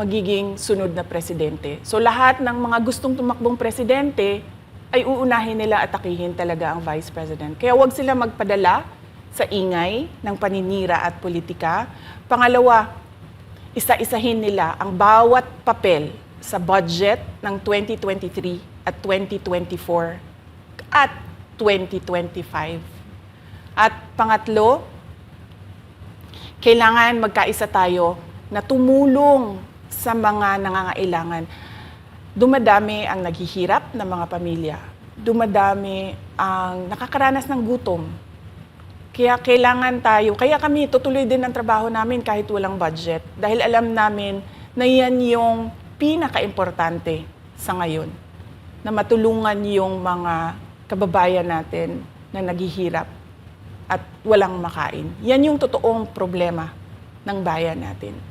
magiging sunod na presidente. So lahat ng mga gustong tumakbong presidente ay uunahin nila at atakihin talaga ang vice president. Kaya wag sila magpadala sa ingay ng paninira at politika. Pangalawa, isa-isahin nila ang bawat papel sa budget ng 2023 at 2024 at 2025. At pangatlo, kailangan magkaisa tayo na tumulong sa mga nangangailangan. Dumadami ang naghihirap ng mga pamilya. Dumadami ang nakakaranas ng gutom. Kaya kailangan tayo, kaya kami tutuloy din ang trabaho namin kahit walang budget. Dahil alam namin na yan yung pinaka-importante sa ngayon. Na matulungan yung mga kababayan natin na naghihirap at walang makain. Yan yung totoong problema ng bayan natin.